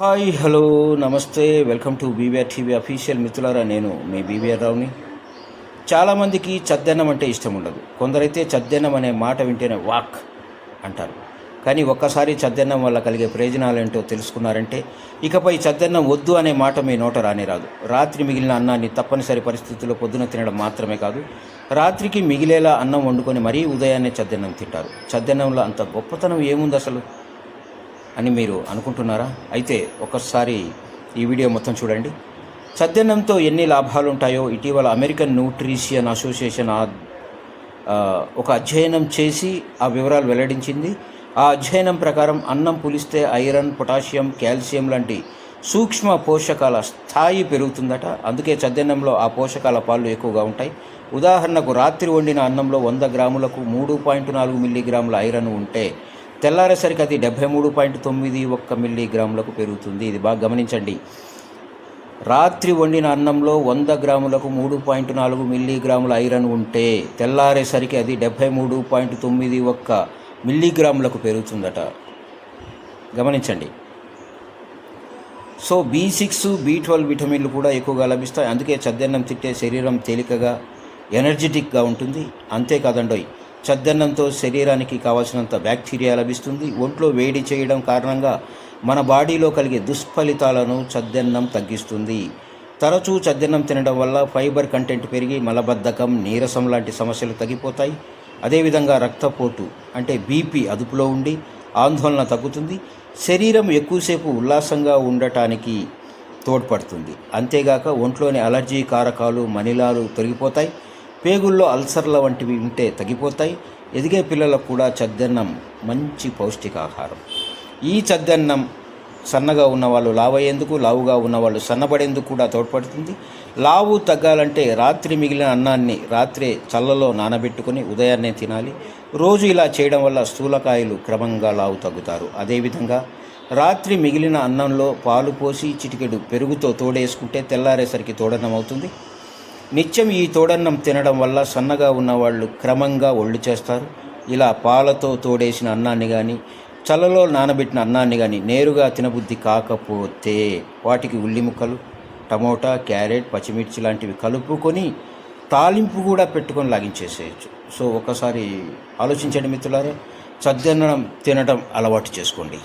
Hi hello నమస్తే. Welcome to BVR TV official మిత్రులారా నేను మీ బీవీఆర్ రావుని. చాలామందికి చద్దన్నం అంటే ఇష్టం ఉండదు. కొందరైతే చద్దన్నం అనే మాట వింటేనే వాక్ అంటారు. కానీ ఒక్కసారి చద్దన్నం వల్ల కలిగే ప్రయోజనాలు ఏంటో తెలుసుకున్నారంటే ఇకపై చద్దన్నం వద్దు అనే మాట మీ నోట రానే రాదు. రాత్రి మిగిలిన అన్నాన్ని తప్పనిసరి పరిస్థితుల్లో పొద్దున తినడం మాత్రమే కాదు రాత్రికి మిగిలేలా అన్నం వండుకొని మరీ ఉదయాన్నే చద్దన్నం తింటారు. చద్దన్నంలో అంత గొప్పతనం ఏముంది అసలు అని మీరు అనుకుంటున్నారా? అయితే ఒకసారి ఈ వీడియో మొత్తం చూడండి. చద్దన్నంతో ఎన్ని లాభాలు ఉంటాయో ఇటీవల అమెరికన్ న్యూట్రిషియన్ అసోసియేషన్ ఆ- ఒక అధ్యయనం చేసి ఆ వివరాలు వెల్లడించింది. ఆ అధ్యయనం ప్రకారం అన్నం పులిస్తే ఐరన్ పొటాషియం కాల్షియం లాంటి సూక్ష్మ పోషకాల స్థాయి పెరుగుతుందట. అందుకే చద్దన్నంలో ఆ పోషకాల పాలు ఎక్కువగా ఉంటాయి. ఉదాహరణకు రాత్రి వండిన అన్నంలో వంద గ్రాములకు మూడు పాయింట్ నాలుగు మిల్లీగ్రాముల ఐరన్ ఉంటే తెల్లారేసరికి అది డెబ్బై మూడు పాయింట్ తొమ్మిది ఒక్క మిల్లీగ్రాములకు పెరుగుతుంది. ఇది బాగా గమనించండి. రాత్రి వండిన అన్నంలో వంద గ్రాములకు మూడు పాయింట్ నాలుగు మిల్లీగ్రాముల ఐరన్ ఉంటే తెల్లారేసరికి అది డెబ్బై మూడు పాయింట్ తొమ్మిది ఒక్క మిల్లీగ్రాములకు పెరుగుతుందట. గమనించండి. So B six B twelve విటమిన్లు కూడా ఎక్కువగా లభిస్తాయి. అందుకే చద్దన్నం తింటే శరీరం తేలికగా ఎనర్జెటిక్గా ఉంటుంది. అంతేకాదండోయ్ చద్దన్నంతో శరీరానికి కావాల్సినంత బ్యాక్టీరియా లభిస్తుంది. ఒంట్లో వేడి చేయడం కారణంగా మన బాడీలో కలిగే దుష్ఫలితాలను చద్దన్నం తగ్గిస్తుంది. తరచూ చద్దన్నం తినడం వల్ల ఫైబర్ కంటెంట్ పెరిగి మలబద్ధకం నీరసం లాంటి సమస్యలు తగ్గిపోతాయి. అదేవిధంగా రక్తపోటు అంటే బీపీ అదుపులో ఉండి ఆందోళన తగ్గుతుంది. శరీరం ఎక్కువసేపు ఉల్లాసంగా ఉండటానికి తోడ్పడుతుంది. అంతేగాక ఒంట్లోని అలర్జీ కారకాలు మనిలాలు తొలగిపోతాయి. పేగుల్లో అల్సర్ల వంటివి ఉంటే తగ్గిపోతాయి. ఎదిగే పిల్లలకు కూడా చద్దన్నం మంచి పౌష్టికాహారం. ఈ చద్దన్నం సన్నగా ఉన్నవాళ్ళు లావయ్యేందుకు లావుగా ఉన్నవాళ్ళు సన్నబడేందుకు కూడా తోడ్పడుతుంది. లావు తగ్గాలంటే రాత్రి మిగిలిన అన్నాన్ని రాత్రే చల్లలో నానబెట్టుకొని ఉదయాన్నే తినాలి. రోజు ఇలా చేయడం వల్ల స్థూలకాయలు క్రమంగా లావు తగ్గుతారు. అదేవిధంగా రాత్రి మిగిలిన అన్నంలో పాలు పోసి చిటికెడు పెరుగుతో తోడేసుకుంటే తెల్లారేసరికి తోడన్నం అవుతుంది నిత్యం ఈ తోడన్నం తినడం వల్ల సన్నగా ఉన్నవాళ్ళు క్రమంగా ఒళ్ళు చేస్తారు. ఇలా పాలతో తోడేసిన అన్నాన్ని కానీ చల్లలో నానబెట్టిన అన్నాన్ని కానీ నేరుగా తినబుద్ధి కాకపోతే వాటికి ఉల్లి ముక్కలు టమోటా క్యారెట్ పచ్చిమిర్చి లాంటివి కలుపుకొని తాలింపు కూడా పెట్టుకొని లాగించేసేయచ్చు. సో ఒకసారి ఆలోచించండి మిత్రులారా. చద్దన్నం తినడం అలవాటు చేసుకోండి.